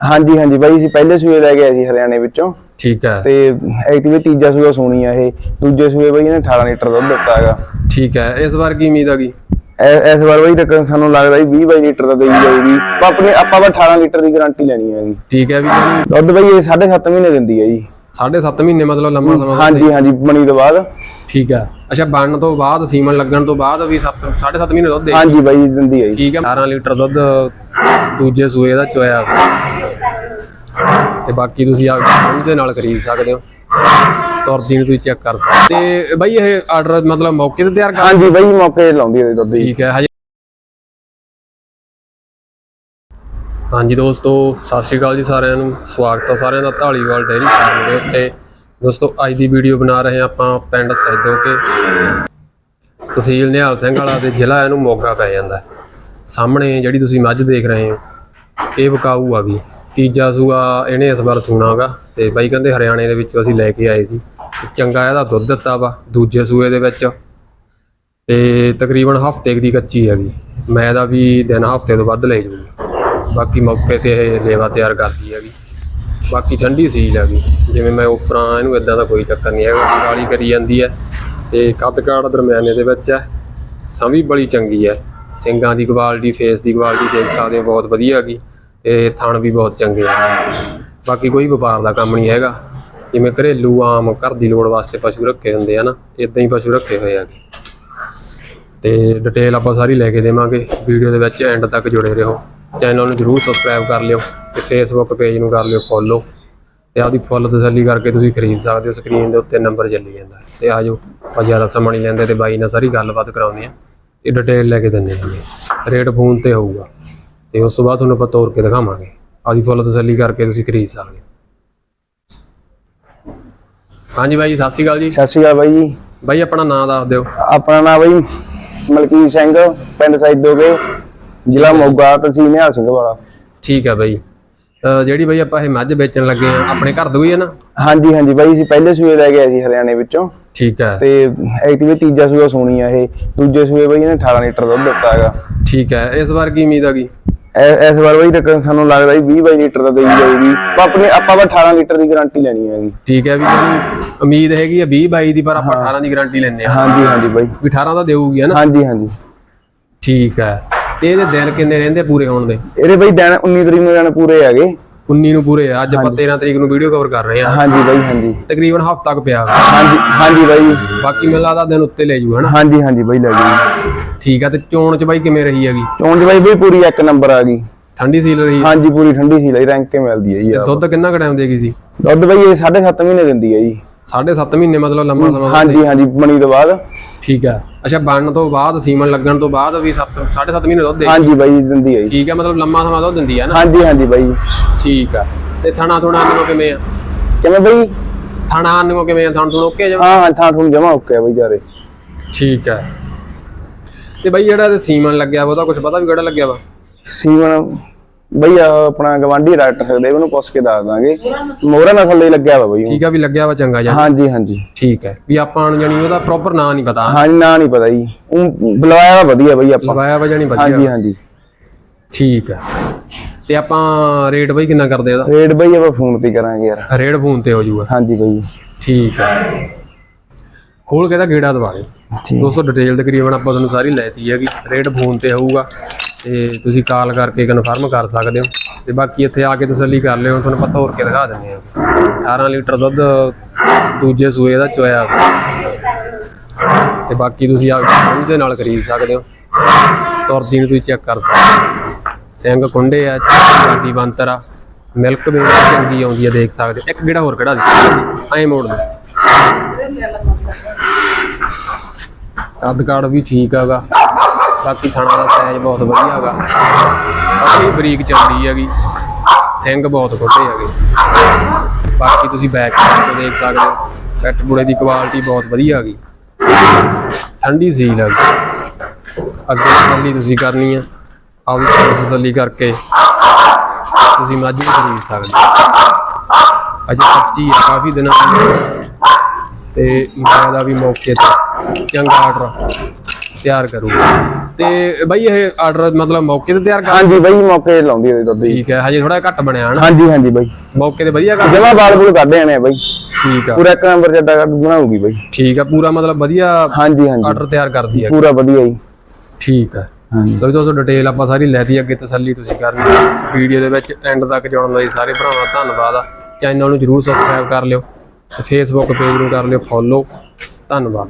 ਹਾਂਜੀ ਹਾਂਜੀ ਬਾਈ ਅਸੀਂ ਪਹਿਲੇ ਸੂਏ ਲੈ ਕੇ ਆਏ ਸੀ ਹਰਿਆਣੇ ਵਿੱਚੋਂ। ਠੀਕ ਹੈ ਤੇ ਐਕਟਿਵੇ ਤੀਜਾ ਸੂਆ ਸੋਣੀ ਆ ਇਹ। ਦੂਜੇ ਸੂਏ ਬਾਈ ਇਹਨੇ 18 ਲੀਟਰ ਦੁੱਧ ਦਿੱਤਾ ਹੈਗਾ। ਠੀਕ ਹੈ ਇਸ ਵਾਰ ਕੀ ਉਮੀਦ ਐ- ਇਸ ਵਾਰ ਬਾਈ ਰਕਮ ਸਾਨੂੰ ਲੱਗਦਾ ਵੀ 20 22 ਲੀਟਰ ਦਾ ਦੇਈ ਜਾਊਗੀ। ਆਪਾਂ ਆਪਣੇ ਆਪਾਂ ਬਸ 18 ਲੀਟਰ ਦੀ ਗਾਰੰਟੀ ਲੈਣੀ ਹੈਗੀ। ਠੀਕ ਹੈ ਵੀ ਦੁੱਧ ਬਾਈ ਇਹ 7.5 ਮਹੀਨੇ ਦਿੰਦੀ ਹੈ ਜੀ। 7.5 ਮਹੀਨੇ ਮਤਲਬ ਲੰਮਾ ਸਮਾਂ ਹਾਂਜੀ ਹਾਂਜੀ ਬਣੀ ਤੋਂ ਬਾਅਦ। ਠੀਕ ਹੈ ਅੱਛਾ ਬਣਨ ਤੋਂ ਬਾਅਦ ਸੀਮਨ ਲੱਗਣ ਤੋਂ ਬਾਅਦ ਵੀ 7 7.5 ਮਹੀਨੇ ਦੁੱਧ ਦੇ ਹਾਂਜੀ ਬਾਈ ਦਿੰਦੀ ਹੈ ਜੀ। ਠੀਕ ਹੈ 18 ਲੀਟਰ ਦੁੱਧ ਦੂਜੇ ਸੂਏ ਦਾ ਚੋਇਆ। ਤੇ ਬਾਕੀ ਤੁਸੀਂ ਆ ਸਮਝ ਦੇ ਨਾਲ ਖਰੀਦ ਸਕਦੇ ਹੋ। ਤੁਰਦੀ ਨੂੰ ਤੁਸੀਂ ਚੈੱਕ ਕਰ ਸਕਦੇ ਤੇ ਬਾਈ ਇਹ ਆਰਡਰ ਮਤਲਬ ਮੌਕੇ ਤੇ ਤਿਆਰ ਕਰ ਹਾਂਜੀ ਬਾਈ ਮੌਕੇ ਤੇ ਲਾਉਂਦੀ ਹੈ ਦੁੱਧ ਠੀਕ ਹੈ ਹਜੇ ਦੋਸਤੋ ਸਤਿ ਸ਼੍ਰੀ ਅਕਾਲ ਜੀ ਸਾਰਿਆਂ ਨੂੰ। ਸਵਾਗਤ ਹੈ ਸਾਰਿਆਂ ਦਾ ਢਾਲੀਵਾਲ ਡੇਅਰੀ ਫਾਰਮ ਦੇ ਉੱਤੇ। ਦੋਸਤੋ, ਅੱਜ ਦੀ ਵੀਡੀਓ ਬਣਾ ਰਹੇ ਹਾਂ ਆਪਾਂ ਪਿੰਡ ਸੈਦੋਕੇ ਤਹਿਸੀਲ ਨਿਹਾਲ ਸਿੰਘ ਵਾਲਾ ਦੇ ਜ਼ਿਲ੍ਹਾ ਇਹਨੂੰ ਮੋਗਾ ਪੈ ਜਾਂਦਾ। ਸਾਹਮਣੇ ਜਿਹੜੀ ਤੁਸੀਂ ਮੱਝ ਦੇਖ ਰਹੇ ਹੋ, ਇਹ ਵਿਕਾਊ ਆ ਗਈ। ਤੀਜਾ ਸੂਆ ਇਹਨੇ ਇਸ ਵਾਰ ਸੂਣਾਗਾ ਤੇ ਬਾਈ ਕਹਿੰਦੇ ਹਰਿਆਣੇ ਦੇ ਵਿੱਚੋਂ ਅਸੀਂ ਲੈ ਕੇ ਆਏ ਸੀ। ਚੰਗਾ ਇਹਦਾ ਦੁੱਧ ਦਿੱਤਾ ਵਾ ਦੂਜੇ ਸੂਏ ਦੇ ਵਿੱਚ। ਤੇ ਤਕਰੀਬਨ ਹਫ਼ਤੇ ਦੀ ਕੱਚੀ ਹੈਗੀ ਮੈਂ ਦਾ ਵੀ ਦਿਨ ਹਫ਼ਤੇ ਤੋਂ ਵੱਧ ਲੈ ਜੂਗੀ ਬਾਕੀ ਮੌਕੇ ਤੇ ਇਹ ਲੇਵਾ ਤਿਆਰ ਕਰਦੀ ਹੈਗੀ ਬਾਕੀ ਠੰਡੀ ਸੀਲ ਗਈ ਜਿਵੇਂ ਮੈਂ ਉਪਰਾਂ ਇਹਨੂੰ ਇਦਾਂ ਦਾ ਕੋਈ ਚੱਕਰ ਨਹੀਂ ਹੈਗਾ, ਕਾਲੀ ਕਰੀ ਜਾਂਦੀ ਹੈ। ਤੇ ਕੱਦ ਕਾੜ ਦਰਮਿਆਨੇ ਦੇ ਵਿੱਚ ਹੈ। ਸੰਭੀ ਬੜੀ ਚੰਗੀ ਹੈ। ਸਿੰਗਾਂ ਦੀ ਕੁਆਲਿਟੀ ਫੇਸ ਦੀ ਕੁਆਲਿਟੀ ਦੇਖ ਸਕਦੇ ਹੋ, ਬਹੁਤ ਵਧੀਆ ਹੈਗੀ। ਤੇ ਥਣ ਵੀ ਬਹੁਤ ਚੰਗੇ ਆ। ਬਾਕੀ ਕੋਈ ਵਪਾਰ ਦਾ ਕੰਮ ਨਹੀਂ ਹੈਗਾ। ਜਿਵੇਂ ਘਰੇਲੂ ਆਮ ਘਰ ਦੀ ਲੋੜ ਵਾਸਤੇ ਪਸ਼ੂ ਰੱਖੇ ਹੁੰਦੇ ਆ ਨਾ ਇਦਾਂ ਹੀ ਪਸ਼ੂ ਰੱਖੇ ਹੋਏ ਹੈਗੇ ਤੇ ਡਿਟੇਲ ਆਪਾਂ ਸਾਰੀ ਲੈ ਕੇ ਦੇਵਾਂਗੇ। ਵੀਡੀਓ ਦੇ ਵਿੱਚ ਐਂਡ ਤੱਕ ਜੁੜੇ ਰਹੋ। ਚੈਨਲ ਨੂੰ ਜਰੂਰ ਸਬਸਕ੍ਰਾਈਬ ਕਰ ਲਿਓ ਤੇ ਫੇਸਬੁੱਕ ਪੇਜ ਨੂੰ ਕਰ ਲਿਓ ਫੋਲੋ ਤੇ ਆਪਦੀ ਫੁੱਲ ਤਸੱਲੀ ਕਰਕੇ ਤੁਸੀਂ ਖਰੀਦ ਸਕਦੇ ਹੋ ਸਕਰੀਨ ਦੇ ਉੱਤੇ ਨੰਬਰ ਚੱਲੀ ਜਾਂਦਾ। ਤੇ ਆਜੋ ਆਪਾਂ ਜ਼ਿਆਦਾ ਸਮਾਂ ਨਹੀਂ ਲੈਂਦੇ ਤੇ ਬਾਈ ਨਾਲ ਸਾਰੀ ਗੱਲਬਾਤ ਕਰਾਉਂਦੇ ਆ ਤੇ ਡਿਟੇਲ ਲੈ ਕੇ ਦਿੰਦੇ ਹਾਂ ਰੇਟ ਫੋਨ ਤੇ ਹੋਊਗਾ। ਤੇ ਉਸ ਤੋਂ ਬਾਅਦ ਤੁਹਾਨੂੰ ਆਪਾਂ ਤੋਰ ਕੇ ਦਿਖਾਵਾਂਗੇ। ਆਪਦੀ ਫੁੱਲ ਤਸੱਲੀ ਕਰਕੇ ਤੁਸੀਂ ਖਰੀਦ ਸਕਦੇ ਹੋ। ਹਾਂਜੀ ਬਾਈ ਸਤਿ ਸ਼੍ਰੀ ਅਕਾਲ ਜੀ। ਸਤਿ ਸ਼੍ਰੀ ਅਕਾਲ ਬਾਈ ਜੀ। ਬਾਈ ਆਪਣਾ ਨਾਮ ਦੱਸ ਦਿਓ। ਆਪਣਾ ਨਾਮ ਬਾਈ ਮਲਕੀਤ ਸਿੰਘ ਪਿੰਡ ਸੈਦੋਗੇ ਜ਼ਿਲ੍ਹਾ ਮੋਗਾ ਤਹਿਸੀਲ ਨਿਹਾਲ ਸਿੰਘ ਵਾਲਾ। ਠੀਕ ਹੈ ਬਾਈ। ਅਹ ਜਿਹੜੀ ਬਾਈ ਆਪਾਂ ਇਹ ਮੱਝ ਵੇਚਣ ਲੱਗੇ ਆ ਆਪਣੇ ਘਰ ਤੋਂ ਹੀ ਹੈ ਨਾ? ਹਾਂਜੀ ਹਾਂਜੀ ਬਾਈ ਅਸੀਂ ਪਹਿਲੇ ਸੂਏ ਲੈ ਆਏ ਸੀ ਹਰਿਆਣੇ ਵਿੱਚੋਂ। ਠੀਕ ਹੈ ਤੇ ਐਕਟਿਵੇ ਤੀਜਾ ਸੂਆ ਸੋਣੀ ਆ ਇਹ। ਦੂਜੇ ਸੂਏ ਬਾਈ ਇਹਨੇ 18 ਲੀਟਰ ਦੁੱਧ ਦਿੱਤਾ ਹੈਗਾ। ਠੀਕ ਹੈ ਇਸ ਵਾਰ ਕੀ ਉਮੀਦ ਹੈਗੀ ਐ- ਇਸ ਵਾਰ ਬਾਈ ਰਕਮ ਸਾਨੂੰ ਲੱਗਦਾ ਵੀ 20 22 ਲੀਟਰ ਦਾ ਦੇਈ ਜਾਊਗੀ। ਆਪਾਂ ਆਪਣੇ ਆਪਾਂ ਬਸ 18 ਲੀਟਰ ਦੀ ਗਾਰੰਟੀ ਲੈਣੀ ਹੈਗੀ। ਠੀਕ ਹੈ ਵੀ ਜਿਹੜੀ ਉਮੀਦ ਹੈਗੀ ਆ 20 22 ਦੀ ਪਰ ਆਪਾਂ 18 ਦੀ ਗਾਰੰਟੀ ਲੈਂਦੇ ਆ। ਹਾਂਜੀ ਹਾਂਜੀ ਬਾਈ। ਵੀ 18 ਦਾ ਦੇਊਗੀ ਹੈ ਨਾ? ਹਾਂਜੀ ਹਾਂਜੀ। ਠੀਕ ਹੈ ਤੇ ਇਹਦੇ ਦਿਨ ਕਿੰਨੇ ਰਹਿੰਦੇ ਪੂਰੇ ਹੋਣ ਦੇ? ਇਹਦੇ ਬਾਈ ਦਿਨ 19 ਤਰੀਕ ਨੂੰ ਦਿਨ ਪੂਰੇ ਹੈਗੇ। 19 ਨੂੰ ਪੂਰੇ ਆ। ਅੱਜ ਆਪਾਂ 13 ਤਰੀਕ ਨੂੰ ਵੀਡੀਓ ਕਵਰ ਕਰ ਰਹੇ ਆ ਹਾਂਜੀ ਬਾਈ ਹਾਂਜੀ। ਤਕਰੀਬਨ ਹਫ਼ਤਾ ਕੁ ਪਿਆ। ਹਾਂਜੀ ਹਾਂਜੀ ਬਾਈ। ਬਾਕੀ ਮੈਨੂੰ ਲੱਗਦਾ ਦਿਨ ਉੱਤੇ ਲੈ ਜੂ ਹਨਾ? ਹਾਂਜੀ ਹਾਂਜੀ ਬਾਈ ਲੈ ਗਈ ਠੀਕ ਹੈ ਤੇ ਚੋਣ ਚ ਬਾਈ ਕਿਵੇਂ ਰਹੀ ਹੈਗੀ? ਚੋਣ ਚ ਬਾਈ ਬਾਈ ਪੂਰੀ ਇੱਕ ਨੰਬਰ ਆ ਗਈ। ਠੰਡੀ ਸੀਲ ਰਹੀ ਹਾਂਜੀ ਪੂਰੀ ਠੰਡੀ ਸੀ ਲਈ ਰੈਂਕ ਕੇ ਮਿਲਦੀ ਹੈ ਜੀ। ਦੁੱਧ ਕਿੰਨਾ ਕੁ ਟਾਈਮ ਦੇਗੀ ਸੀ? ਦੁੱਧ ਬਾਈ ਇਹ 7.5 ਮਹੀਨੇ ਦਿੰਦੀ ਹੈ ਜੀ। 7.5 ਮਹੀਨੇ ਮਤਲਬ ਲੰਮਾ ਸਮਾਂ ਹਾਂਜੀ ਹਾਂਜੀ ਬਣੀ ਤੋਂ ਬਾਅਦ। ਠੀਕ ਹੈ। ਅੱਛਾ ਬਣਨ ਤੋਂ ਬਾਅਦ ਸੀਮਨ ਲੱਗਣ ਤੋਂ ਬਾਅਦ ਵੀ 7 7.5 ਮਹੀਨੇ ਦੁੱਧ ਦੇ ਹਾਂਜੀ ਬਾਈ ਦਿੰਦੀ ਜੀ। ਠੀਕ ਹੈ ਮਤਲਬ ਲੰਮਾ ਸਮਾਂ ਦੁੱਧ ਦਿੰਦੀ ਹੈ ਨਾ? ਹਾਂਜੀ ਹਾਂਜੀ ਬਾਈ। ਠੀਕ ਆ ਤੇ ਥਣਾ ਥੁਣਾ ਨੂੰ ਕਿਵੇਂ ਆ? ਕਿਵੇਂ ਬਾਈ? ਥਣਾ ਨੂੰ ਕਿਵੇਂ ਆ? ਥਣ ਥੁਣ ਓਕੇ ਜਾ? ਹਾਂ ਹਾਂ ਥਾਂ ਠੂਣ ਜਮਾ ਓਕੇ ਆ ਬਾਈ ਜਾਰੇ। ਠੀਕ ਆ ਤੇ ਬਾਈ ਜਿਹੜਾ ਤੇ ਸੀਮਨ ਲੱਗਿਆ ਵਾ ਉਹਦਾ ਕੁਝ ਪਤਾ ਵੀ ਕਿਹੜਾ ਲੱਗਿਆ ਵਾ? ਸੀਮਨ ਬਈ ਆਪਣਾ ਗਵਾਂਢੀ ਡਾਕਟਰ ਸਕਦੇ ਉਹਨੂੰ ਪੁੱਛ ਕੇ ਦੱਸ ਦਾਂਗੇ। ਮੋਹਰਾ ਨਸਲ ਦਾ ਹੀ ਲੱਗਿਆ ਵਾ ਬਈ। ਠੀਕ ਆ ਵੀ ਲੱਗਿਆ ਵਾ ਚੰਗਾ ਜਾ ਹਾਂਜੀ ਹਾਂਜੀ। ਠੀਕ ਹੈ। ਵੀ ਆਪਾਂ ਨੂੰ ਜਾਨੀ ਉਹਦਾ ਪ੍ਰੋਪਰ ਨਾਂ ਨਹੀਂ ਪਤਾ। ਹਾਂਜੀ ਨਾ ਨਹੀਂ ਪਤਾ ਜੀ। ਉਹ ਬੁਲਾਇਆ ਵਾ ਵਧੀਆ ਬਈ ਆਪਾਂ। ਲਗਾਇਆ ਵਾ ਜਾਨੀ ਹਾਂਜੀ ਵਧੀਆ। ਹਾਂਜੀ ਠੀਕ ਹੈ। ਤੇ ਆਪਾਂ ਰੇਟ ਬਾਈ ਕਿੰਨਾ ਕਰਦੇ ਇਹਦਾ ਰੇਟ ਬਈ ਆਪਾਂ ਫੋਨ ਤੇ ਹੀ ਕਰਾਂਗੇ ਯਾਰ। ਰੇਟ ਫੋਨ ਤੇ ਹੋ ਜਾਊਗਾ ਹਾਂਜੀ ਬਈ। ਠੀਕ ਹੈ। ਖੋਲ ਕੇ ਤਾਂ ਗੇੜਾ ਦਵਾ ਦੇ। ਦੋਸਤੋ ਡਿਟੇਲ ਤਕਰੀਬਨ ਆਪਾਂ ਤੁਹਾਨੂੰ ਸਾਰੀ ਲੈਤੀ ਹੈਗੀ। ਰੇਟ ਫੋਨ ਤੇ ਹੋਊਗਾ। ਤੇ ਤੁਸੀਂ ਕਾਲ ਕਰਕੇ ਕਨਫਰਮ ਕਰ ਸਕਦੇ ਹੋ। ਤੇ ਬਾਕੀ ਇੱਥੇ ਆ ਕੇ ਤਸੱਲੀ ਕਰ ਲਿਓ, ਤੁਹਾਨੂੰ ਪਤਾ ਹੋਰ ਕੇ ਦਿਖਾ ਦਿੰਦੇ ਆ। 18 ਲੀਟਰ ਦੁੱਧ ਦੂਜੇ ਸੂਏ ਦਾ ਚੋਇਆ। ਤੇ ਬਾਕੀ ਤੁਸੀਂ ਆ ਕੇ ਦੇ ਨਾਲ ਖਰੀਦ ਸਕਦੇ ਹੋ। ਤੁਰਦੀ ਨੂੰ ਤੁਸੀਂ ਚੈੱਕ ਕਰ ਸਕਦੇ ਹੋ। ਸਿੰਘ ਕੁੰਡੇ ਆ ਚਾਟੀ ਬੰਤਰ ਆ ਮਿਲਕ ਵੀ ਚੰਗੀ ਆਉਂਦੀ ਆ, ਦੇਖ ਸਕਦੇ ਇੱਕ ਗੇੜਾ ਹੋਰ ਕਿਹੜਾ ਦੇ ਐਂ ਮੋੜ ਦੇ ਕੱਦ ਕਾੜ ਵੀ ਠੀਕ ਹੈਗਾ ਬਾਕੀ ਥਾਣਾ ਦਾ ਸਾਈਜ਼ ਬਹੁਤ ਵਧੀਆ ਹੈਗਾ। ਆਪਣੀ ਬਰੀਕ ਚਮੜੀ ਹੈਗੀ। ਸਿੰਘ ਬਹੁਤ ਖੁੱਡੇ ਹੈਗੇ। ਬਾਕੀ ਤੁਸੀਂ ਬੈਕ ਸਾਈਡ ਤੋਂ ਦੇਖ ਸਕਦੇ ਹੋ। ਪੈਟ ਬੁੜੇ ਦੀ ਕੁਆਲਿਟੀ ਬਹੁਤ ਵਧੀਆ ਹੈਗੀ। ਠੰਡੀ ਸੀਲ ਹੈਗੀ। ਅੱਗੇ ਤਸੱਲੀ ਤੁਸੀਂ ਕਰਨੀ ਆ। ਆਪਦੀ ਤਸੱਲੀ ਕਰਕੇ ਤੁਸੀਂ ਮੱਝ ਵੀ ਖਰੀਦ ਸਕਦੇ ਹੋ। ਅਜੇ ਕੱਚੀ ਹੈ ਕਾਫੀ ਦਿਨਾਂ ਦੀ ਤੇ ਮੈਂ ਦਾ ਵੀ ਮੌਕੇ ਤੇ ਚੰਗਾ ਆਰਡਰ ਤਿਆਰ ਕਰੂਗੀ। ਤੇ ਬਾਈ ਇਹ ਆਰਡਰ ਮਤਲਬ ਮੌਕੇ ਤੇ ਤਿਆਰ ਕਰ ਹਾਂਜੀ ਬਾਈ ਮੌਕੇ ਤੇ ਲਾਉਂਦੀ ਹੈ ਦੁੱਧ ਜੀ ਠੀਕ ਹੈ ਹਜੇ ਥੋੜਾ ਘੱਟ ਬਣਿਆ ਹਨਾ? ਹਾਂਜੀ ਹਾਂਜੀ ਬਾਈ। ਮੌਕੇ ਤੇ ਵਧੀਆ ਕਰ ਜਮਾ ਬਾਲ ਬੂਲ ਕੱਢ ਆਣੇ ਆ ਬਾਈ। ਠੀਕ ਆ। ਪੂਰਾ ਇੱਕ ਨੰਬਰ ਜੱਟਾ ਕੱਢ ਬਣਾਉਗੀ ਬਾਈ। ਠੀਕ ਆ ਪੂਰਾ ਮਤਲਬ ਵਧੀਆ ਹਾਂਜੀ ਹਾਂਜੀ। ਆਰਡਰ ਤਿਆਰ ਕਰਦੀ ਹੈ ਪੂਰਾ ਵਧੀਆ ਜੀ। ਠੀਕ ਆ। ਹਾਂਜੀ। ਲੋ ਦੋਸਤੋ ਡਿਟੇਲ ਆਪਾਂ ਸਾਰੀ ਲੈਤੀ ਅੱਗੇ ਤਸੱਲੀ ਤੁਸੀਂ ਕਰਨੀ ਵੀਡੀਓ ਦੇ ਵਿੱਚ ਐਂਡ ਤੱਕ ਜੁੜਨ ਲਈ ਸਾਰੇ ਭਰਾਵਾਂ ਦਾ ਧੰਨਵਾਦ ਆ। ਚੈਨਲ ਨੂੰ ਜਰੂਰ ਸਬਸਕ੍ਰਾਈਬ ਕਰ ਲਿਓ ਤੇ ਫੇਸਬੁੱਕ ਪੇਜ ਨੂੰ ਕਰ ਲਿਓ ਫੋਲੋ ਧੰਨਵਾਦ।